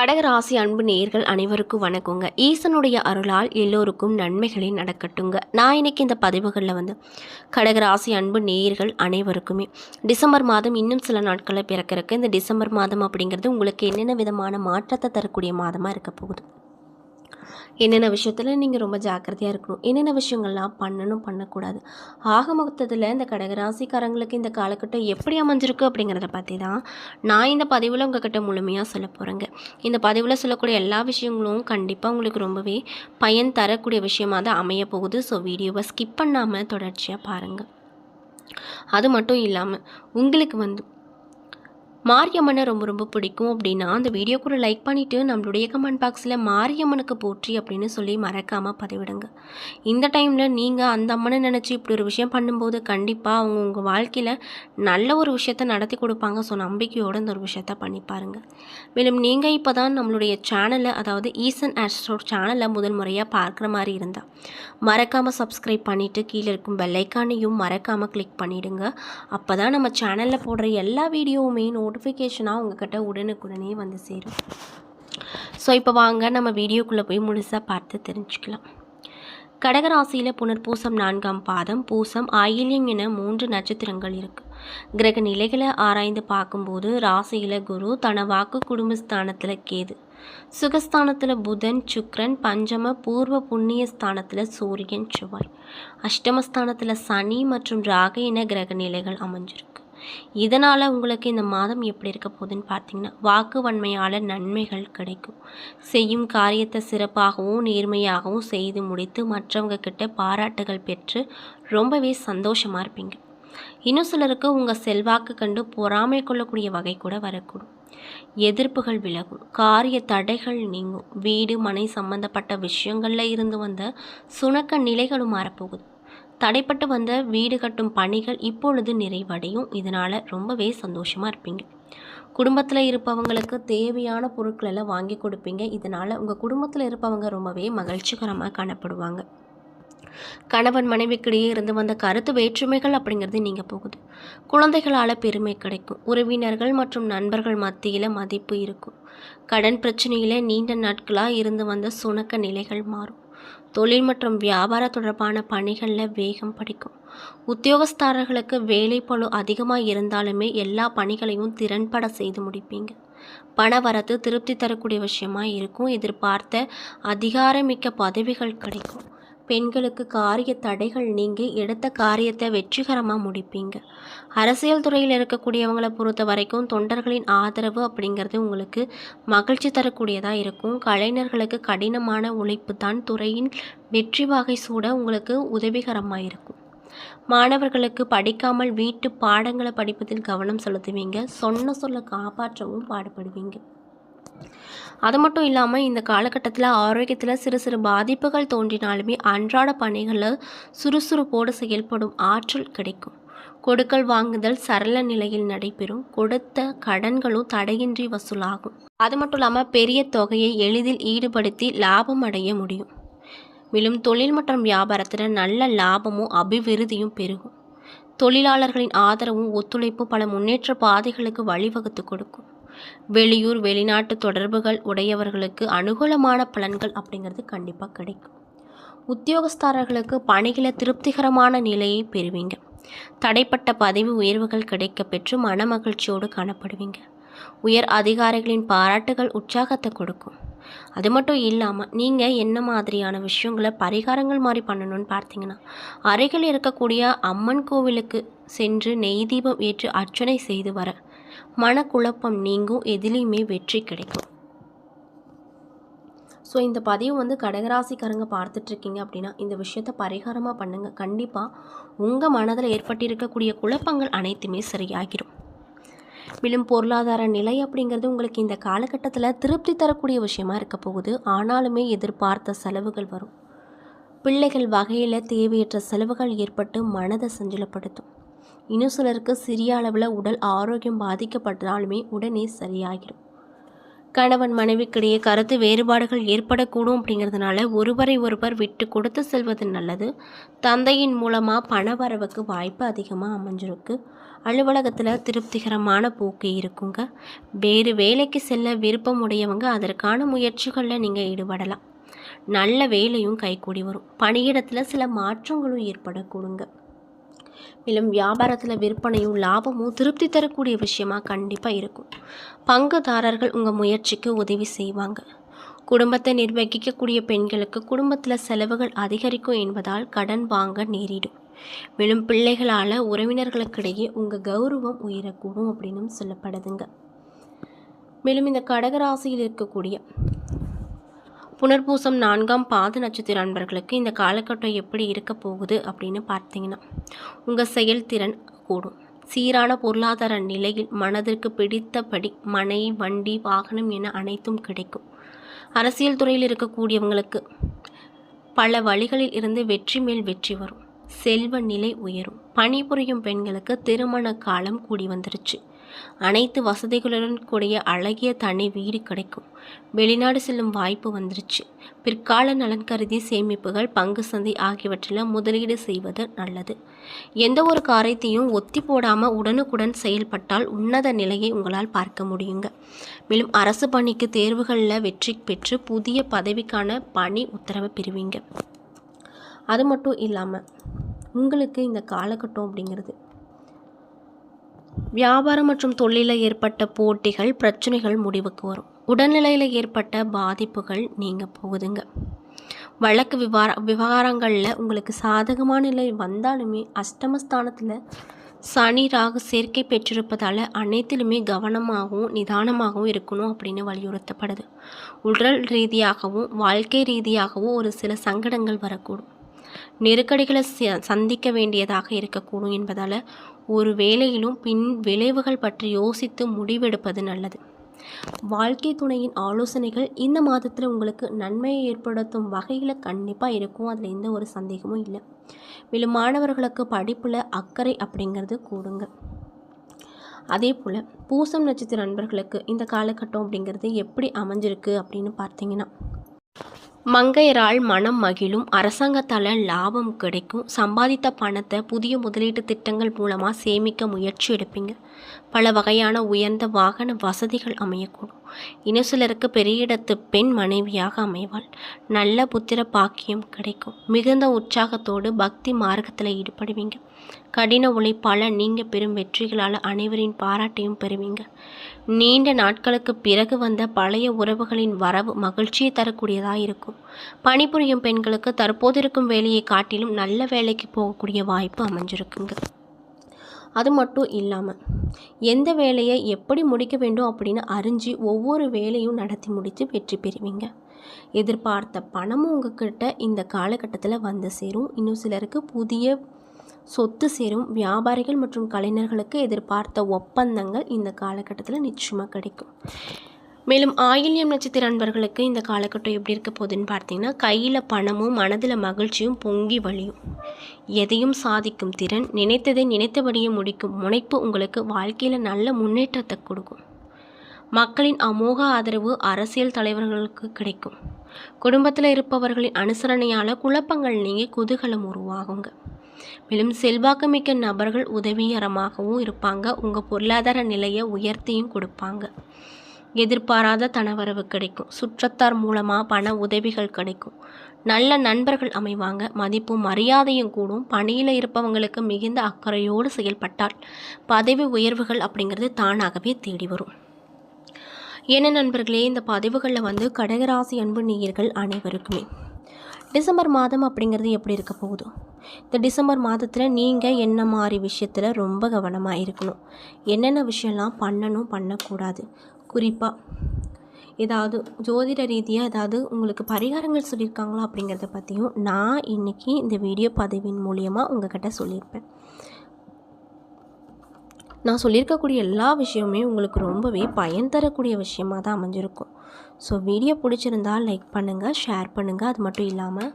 கடகராசி அன்பு நேயர்கள் அனைவருக்கும் வணக்கங்க. ஈசனுடைய அருளால் எல்லோருக்கும் நன்மைகளே நடக்கட்டுங்க. நான் இன்னைக்கு இந்த பதிவுகளில் வந்து கடகராசி அன்பு நேயர்கள் அனைவருக்குமே டிசம்பர் மாதம் இன்னும் சில நாட்களில் பிறக்கிறக்கு இந்த டிசம்பர் மாதம் அப்படிங்கிறது உங்களுக்கு என்னென்ன விதமான மாற்றத்தை தரக்கூடிய மாதமாக இருக்க போகுது? என்னென்ன விஷயத்தில் நீங்கள் ரொம்ப ஜாக்கிரதையாக இருக்கணும் என்னென்ன விஷயங்கள்லாம் பண்ணணும் பண்ணக்கூடாது. ஆக மொத்தத்தில் இந்த கடகராசிக்காரங்களுக்கு இந்த காலகட்டம் எப்படி அமைஞ்சிருக்கு அப்படிங்கிறத பற்றி தான் நான் இந்த பதிவில் உங்ககிட்ட முழுமையாக சொல்ல போகிறேங்க இந்த பதிவில் சொல்லக்கூடிய எல்லா விஷயங்களும் கண்டிப்பாக உங்களுக்கு ரொம்பவே பயன் தரக்கூடிய விஷயமாக தான் அமைய போகுது. ஸோ வீடியோவை ஸ்கிப் பண்ணாமல் தொடர்ச்சியாக பாருங்கள் அது மட்டும் இல்லாமல் உங்களுக்கு வந்து மாரியம்மனை ரொம்ப ரொம்ப பிடிக்கும் அப்படின்னா அந்த வீடியோ கூட லைக் பண்ணிவிட்டு நம்மளுடைய கமெண்ட் பாக்ஸில் மாரியம்மனுக்கு போற்றி அப்படின்னு சொல்லி மறக்காமல் பதிவிடுங்க. இந்த டைமில் நீங்கள் அந்த அம்மனை நினச்சி இப்படி ஒரு விஷயம் பண்ணும்போது கண்டிப்பாக அவங்க உங்கள் வாழ்க்கையில் நல்ல ஒரு விஷயத்த நடத்தி கொடுப்பாங்க. ஸோ நம்பிக்கையோடு இந்த ஒரு விஷயத்த பண்ணி பாருங்கள் மேலும் நீங்கள் இப்போ தான் நம்மளுடைய சேனலை அதாவது ஈசன் ஆஸ்ட்ரோ சேனலை முதல் முறையாக பார்க்குற மாதிரி இருந்தால் மறக்காமல் சப்ஸ்கிரைப் பண்ணிவிட்டு கீழே இருக்கும் பெல்லைக்கானையும் மறக்காமல் கிளிக் பண்ணிவிடுங்க அப்போ தான் நம்ம சேனலில் போடுற எல்லா வீடியோவுமே நோட்டிஃபிகேஷனாக உங்ககிட்ட உடனுக்குடனே வந்து சேரும். ஸோ இப்போ வாங்க நம்ம வீடியோக்குள்ளே போய் முழுசாக பார்த்து தெரிஞ்சுக்கலாம். கடகராசியில் புனர்பூசம் நான்காம் பாதம் பூசம் ஆயில்யம் என மூன்று நட்சத்திரங்கள் இருக்குது கிரக நிலைகளை ஆராய்ந்து பார்க்கும்போது ராசியில் குரு தன வாக்கு குடும்பஸ்தானத்தில் கேது. சுகஸ்தானத்தில் புதன் சுக்ரன் பஞ்சம பூர்வ புண்ணிய ஸ்தானத்தில் சூரியன் செவ்வாய். அஷ்டமஸ்தானத்தில் சனி மற்றும் ராக என கிரக நிலைகள் அமைஞ்சிருக்கு. இதனால் உங்களுக்கு இந்த மாதம் எப்படி இருக்க போகுதுன்னு பார்த்தீங்கன்னா வாக்கு வன்மையால் நன்மைகள் கிடைக்கும். செய்யும் காரியத்தை சிறப்பாகவும் நேர்மையாகவும் செய்து முடித்து மற்றவங்க கிட்ட பாராட்டுகள் பெற்று ரொம்பவே சந்தோஷமாக இருப்பீங்க. இன்னும் சிலருக்கு உங்கள் செல்வாக்கு கண்டு பொறாமை கொள்ளக்கூடிய வகை கூட வரக்கூடும். எதிர்ப்புகள் விலகும். காரிய தடைகள் நீங்கும். வீடு மனை சம்பந்தப்பட்ட விஷயங்களில் இருந்து வந்த சுணக்க நிலைகளும் மாறப்போகுது. தடைப்பட்டு வந்த வீடு கட்டும் பணிகள் இப்பொழுது நிறைவடையும். இதனால் ரொம்பவே சந்தோஷமாக இருப்பீங்க. குடும்பத்தில் இருப்பவங்களுக்கு தேவையான பொருட்கள் எல்லாம் வாங்கி கொடுப்பீங்க. இதனால் உங்கள் குடும்பத்தில் இருப்பவங்க ரொம்பவே மகிழ்ச்சிகரமாக காணப்படுவாங்க. கணவன் மனைவிக்கிடையே இருந்து வந்த கருத்து வேற்றுமைகள் அப்படிங்கிறது நீங்கள் போகுது. குழந்தைகளால் பெருமை கிடைக்கும். உறவினர்கள் மற்றும் நண்பர்கள் மத்தியில் மதிப்பு இருக்கும். கடன் பிரச்சனையில் நீண்ட நாட்களாக இருந்து வந்த சுணக்க நிலைகள் மாறும். தொழில் மற்றும் வியாபார தொடர்பான பணிகளில் வேகம் படிக்கும். உத்தியோகஸ்தாரர்களுக்கு வேலை பழு அதிகமாக இருந்தாலுமே எல்லா பணிகளையும் திறன்பட செய்து முடிப்பீங்க. பண வரத்து திருப்தி தரக்கூடிய விஷயமா இருக்கும். எதிர்பார்த்த அதிகாரமிக்க பதவிகள் கிடைக்கும். பெண்களுக்கு காரிய தடைகள் நீங்கி எடுத்த காரியத்தை வெற்றிகரமாக முடிப்பீங்க. அரசியல் துறையில் இருக்கக்கூடியவங்களை பொறுத்த வரைக்கும் தொண்டர்களின் ஆதரவு அப்படிங்கிறது உங்களுக்கு மகிழ்ச்சி தரக்கூடியதாக இருக்கும். கலைஞர்களுக்கு கடினமான உழைப்பு தான் துறையின் வெற்றி வகை சூட உங்களுக்கு உதவிகரமாக இருக்கும். மாணவர்களுக்கு படிக்காமல் வீட்டு பாடங்களை படிப்பதில் கவனம் செலுத்துவீங்க. சொன்ன சொல்ல காப்பாற்றவும் பாடுபடுவீங்க. அது மட்டும் இல்லாமல் இந்த காலகட்டத்தில் ஆரோக்கியத்தில் சிறு சிறு பாதிப்புகள் தோன்றினாலுமே அன்றாட பணிகளில் சுறுசுறுப்போடு செயல்படும் ஆற்றல் கிடைக்கும். கொடுக்கல் வாங்குதல் சரள நிலையில் நடைபெறும். கொடுத்த கடன்களும் தடையின்றி வசூலாகும். அது மட்டும் இல்லாமல் பெரிய தொகையை எளிதில் ஈடுபடுத்தி லாபம் அடைய முடியும். மேலும் தொழில் மற்றும் வியாபாரத்தில் நல்ல லாபமும் அபிவிருத்தியும் பெருகும். தொழிலாளர்களின் ஆதரவும் ஒத்துழைப்பும் பல முன்னேற்ற பாதைகளுக்கு வழிவகுத்து கொடுக்கும். வெளியூர் வெளிநாட்டு தொடர்புகள் உடையவர்களுக்கு அனுகூலமான பலன்கள் அப்படிங்கிறது கண்டிப்பாக கிடைக்கும். உத்தியோகஸ்தாரர்களுக்கு பணிகளை திருப்திகரமான நிலையை பெறுவீங்க. தடைப்பட்ட பதவி உயர்வுகள் கிடைக்க பெற்று மன மகிழ்ச்சியோடு காணப்படுவீங்க. உயர் அதிகாரிகளின் பாராட்டுகள் உற்சாகத்தை கொடுக்கும். அது மட்டும் இல்லாமல் நீங்கள் என்ன மாதிரியான விஷயங்களை பரிகாரங்கள் மாதிரி பண்ணணும்னு பார்த்தீங்கன்னா அருகில் இருக்கக்கூடிய அம்மன் கோவிலுக்கு சென்று நெய் தீபம் ஏற்று அர்ச்சனை செய்து வர மனக்குழப்பம் நீங்கும் எதிலையுமே வெற்றி கிடைக்கும். ஸோ இந்த பதிவு வந்து கடகராசிக்காரங்க பார்த்துட்ருக்கீங்க அப்படின்னா இந்த விஷயத்த பரிகாரமாக பண்ணுங்கள் கண்டிப்பாக உங்கள் மனதில் ஏற்பட்டிருக்கக்கூடிய குழப்பங்கள் அனைத்துமே சரியாகிடும் மேலும் பொருளாதார நிலை அப்படிங்கிறது உங்களுக்கு இந்த காலகட்டத்தில் திருப்தி தரக்கூடிய விஷயமா இருக்க போகுது. ஆனாலுமே எதிர்பார்த்த செலவுகள் வரும். பிள்ளைகள் வகையில் தேவையற்ற செலவுகள் ஏற்பட்டு மனதை சஞ்சலப்படுத்தும். இன்னும் சிலருக்கு சிறிய அளவில் உடல் ஆரோக்கியம் பாதிக்கப்பட்டாலுமே உடனே சரியாகிடும் கணவன் மனைவிக்கிடையே கருத்து வேறுபாடுகள் ஏற்படக்கூடும் அப்படிங்கிறதுனால ஒருவரை ஒருவர் விட்டு கொடுத்து செல்வது நல்லது. தந்தையின் மூலமாக பண வரவுக்கு வாய்ப்பு அதிகமாக அமைஞ்சிருக்கு. அலுவலகத்தில் திருப்திகரமான போக்கு இருக்குங்க. வேறு வேலைக்கு செல்ல விருப்பம் உடையவங்க அதற்கான முயற்சிகளில் நீங்கள் ஈடுபடலாம். நல்ல வேலையும் கைகூடி வரும். பணியிடத்தில் சில மாற்றங்களும் ஏற்படக்கூடுங்க. மேலும் வியாபாரத்தில் விற்பனையும் லாபமும் திருப்தி தரக்கூடிய விஷயமா கண்டிப்பாக இருக்கும். பங்குதாரர்கள் உங்கள் முயற்சிக்கு உதவி செய்வாங்க. குடும்பத்தை நிர்வகிக்கக்கூடிய பெண்களுக்கு குடும்பத்தில் செலவுகள் அதிகரிக்கும் என்பதால் கடன் வாங்க நேரிடும். மேலும் பிள்ளைகளால் உறவினர்களுக்கிடையே உங்கள் கௌரவம் உயரக்கூடும் அப்படின்னு சொல்லப்படுதுங்க. மேலும் இந்த கடகராசியில் இருக்கக்கூடிய புனர்பூசம் நான்காம் பாத நட்சத்திர அன்பர்களுக்கு இந்த காலகட்டம் எப்படி இருக்க போகுது அப்படின்னு பார்த்தீங்கன்னா உங்கள் செயல்திறன் கூடும். சீரான பொருளாதார நிலையில் மனதிற்கு பிடித்தபடி மனை வண்டி வாகனம் என அனைத்தும் கிடைக்கும். அரசியல் துறையில் இருக்கக்கூடியவங்களுக்கு பல வழிகளில் இருந்து வெற்றி மேல் வெற்றி வரும். செல்வ நிலை உயரும். பணிபுரியும் பெண்களுக்கு திருமண காலம் கூடி வந்துருச்சு. அனைத்து வசதிகளுடன் கூடிய அழகிய தனி வீடு கிடைக்கும். வெளிநாடு செல்லும் வாய்ப்பு வந்துருச்சு. பிற்கால நலன் கருதி சேமிப்புகள் பங்கு சந்தை ஆகியவற்றில் முதலீடு செய்வது நல்லது. எந்த ஒரு காரியத்தையும் ஒத்தி போடாமல் உடனுக்குடன் செயல்பட்டால் உன்னத நிலையை உங்களால் பார்க்க முடியுங்க. மேலும் அரசு பணிக்கு தேர்வுகளில் வெற்றி பெற்று புதிய பதவிக்கான பணி உத்தரவை பெறுவீங்க. அது மட்டும் இல்லாமல் உங்களுக்கு இந்த காலகட்டம் அப்படிங்கிறது வியாபாரம் மற்றும் தொழிலில் ஏற்பட்ட போட்டிகள் பிரச்சனைகள் முடிவுக்கு வரும். உடல்நிலையில் ஏற்பட்ட பாதிப்புகள் நீங்கள் போகுதுங்க. வழக்கு விவார விவகாரங்களில் உங்களுக்கு சாதகமான நிலை வந்தாலுமே அஷ்டமஸ்தானத்தில் சனி ராகு சேர்க்கை பெற்றிருப்பதால் அனைத்திலுமே கவனமாகவும் நிதானமாகவும் இருக்கணும் அப்படின்னு வலியுறுத்தப்படுது. உடல் ரீதியாகவும் வாழ்க்கை ரீதியாகவும் ஒரு சில சங்கடங்கள் வரக்கூடும். நெருக்கடிகளை சந்திக்க வேண்டியதாக இருக்கக்கூடும் என்பதால் ஒரு வேலையிலும் பின் விளைவுகள் பற்றி யோசித்து முடிவெடுப்பது நல்லது. வாழ்க்கை துணையின் ஆலோசனைகள் இந்த மாதத்தில் உங்களுக்கு நன்மையை ஏற்படுத்தும் வகையில் கண்டிப்பாக இருக்கும். அதில் எந்த ஒரு சந்தேகமும் இல்லை. மேலும் மாணவர்களுக்கு படிப்பில் அக்கறை அப்படிங்கிறது கூடுங்க. அதே போல் பூசம் நட்சத்திர நண்பர்களுக்கு இந்த காலகட்டம் அப்படிங்கிறது எப்படி அமைஞ்சிருக்கு அப்படின்னு பார்த்தீங்கன்னா மங்கையரால் மனம் மகிழும் அரசாங்கத்தால் லாபம் கிடைக்கும். சம்பாதித்த பணத்தை புதிய முதலீட்டு திட்டங்கள் மூலமாக சேமிக்க முயற்சி எடுப்பீங்க. பல வகையான உயர்ந்த வாகன வசதிகள் அமையக்கூடும். இன்னும் சிலருக்கு பெரிய இடத்து பெண் மனைவியாக அமைவாள். நல்ல புத்திர பாக்கியம் கிடைக்கும். மிகுந்த உற்சாகத்தோடு பக்தி மார்க்கத்தில் ஈடுபடுவீங்க. கடின உழைப்பால் நீங்கள் பெறும் வெற்றிகளால் அனைவரின் பாராட்டையும் பெறுவீங்க. நீண்ட நாட்களுக்கு பிறகு வந்த பழைய உறவுகளின் வரவு மகிழ்ச்சியை தரக்கூடியதாக இருக்கும். பணிபுரியும் பெண்களுக்கு தற்போது இருக்கும் வேலையை காட்டிலும் நல்ல வேலைக்கு போகக்கூடிய வாய்ப்பு அமைஞ்சிருக்குங்க. அது மட்டும் இல்லாமல் எந்த வேலையை எப்படி முடிக்க வேண்டும் அப்படின்னு அறிஞ்சு ஒவ்வொரு வேலையும் நடத்தி முடித்து வெற்றி பெறுவீங்க. எதிர்பார்த்த பணமும் உங்ககிட்ட இந்த காலகட்டத்தில் வந்து சேரும். இன்னும் சிலருக்கு புதிய சொத்து சேரும். வியாபாரிகள் மற்றும் கலைஞர்களுக்கு எதிர்பார்த்த ஒப்பந்தங்கள் இந்த காலகட்டத்தில் நிச்சயமாக கிடைக்கும். மேலும் ஆயில்யம் நட்சத்திர அன்பர்களுக்கு இந்த காலகட்டம் எப்படி இருக்க போகுதுன்னு பார்த்தீங்கன்னா கையில் பணமும் மனதில் மகிழ்ச்சியும் பொங்கி வழியும். எதையும் சாதிக்கும் திறன் நினைத்ததை நினைத்தபடியே முடிக்கும் முனைப்பு உங்களுக்கு வாழ்க்கையில் நல்ல முன்னேற்றத்தை கொடுக்கும். மக்களின் அமோக ஆதரவு அரசியல் தலைவர்களுக்கு கிடைக்கும். குடும்பத்தில் இருப்பவர்களின் அனுசரணையால் குழப்பங்கள் நீங்கி குதூகலம் உருவாகுங்க. மேலும் செல்வாக்குமிக்க நபர்கள் உதவிகரமாகவும் இருப்பாங்க. உங்கள் பொருளாதார நிலையை உயர்த்தியும் கொடுப்பாங்க. எதிர்பாராத தனவரவு கிடைக்கும். சுற்றத்தார் மூலமாக பண உதவிகள் கிடைக்கும். நல்ல நண்பர்கள் அமைவாங்க. மதிப்பும் மரியாதையும் கூடும். பணியில் இருப்பவங்களுக்கு மிகுந்த அக்கறையோடு செயல்பட்டால் பதவி உயர்வுகள் அப்படிங்கிறது தானாகவே தேடி வரும். என்ன நண்பர்களே இந்த பதிவுகளில் வந்து கடகராசி அன்பு நேயர்கள் அனைவருக்குமே டிசம்பர் மாதம் அப்படிங்கிறது எப்படி இருக்க போகுது? இந்த டிசம்பர் மாதத்தில் நீங்கள் என்ன மாதிரி விஷயத்தில் ரொம்ப கவனமாக இருக்கணும்? என்னென்ன விஷயம்லாம் பண்ணணும் பண்ணக்கூடாது? குறிப்பாக ஏதாவது ஜோதிட ரீதியாக ஏதாவது உங்களுக்கு பரிகாரங்கள் சொல்லியிருக்காங்களா அப்படிங்கிறத பற்றியும் நான் இன்றைக்கி இந்த வீடியோ பதிவின் மூலியமாக உங்கள்கிட்ட சொல்லியிருப்பேன். நான் சொல்லியிருக்கக்கூடிய எல்லா விஷயமுமே உங்களுக்கு ரொம்பவே பயன் தரக்கூடிய விஷயமாக தான் அமைஞ்சிருக்கும். ஸோ வீடியோ பிடிச்சிருந்தால் லைக் பண்ணுங்கள் ஷேர் பண்ணுங்கள் அது மட்டும் இல்லாமல்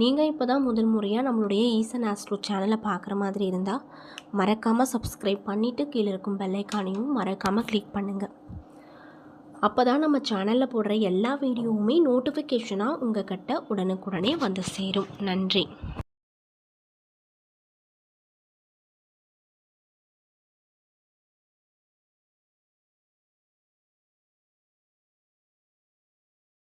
நீங்கள் இப்போ தான் முதல் முறையாக நம்மளுடைய ஈசன் ஆஸ்ட்ரோ சேனலை பார்க்குற மாதிரி இருந்தால் மறக்காமல் சப்ஸ்கிரைப் பண்ணிவிட்டு கீழே இருக்கும் பெல்லைக்கானையும் மறக்காமல் கிளிக் பண்ணுங்கள் அப்போ தான் நம்ம சேனலில் போடுற எல்லா வீடியோவுமே நோட்டிஃபிகேஷனாக உங்கள் கிட்ட உடனுக்குடனே வந்து சேரும். நன்றி.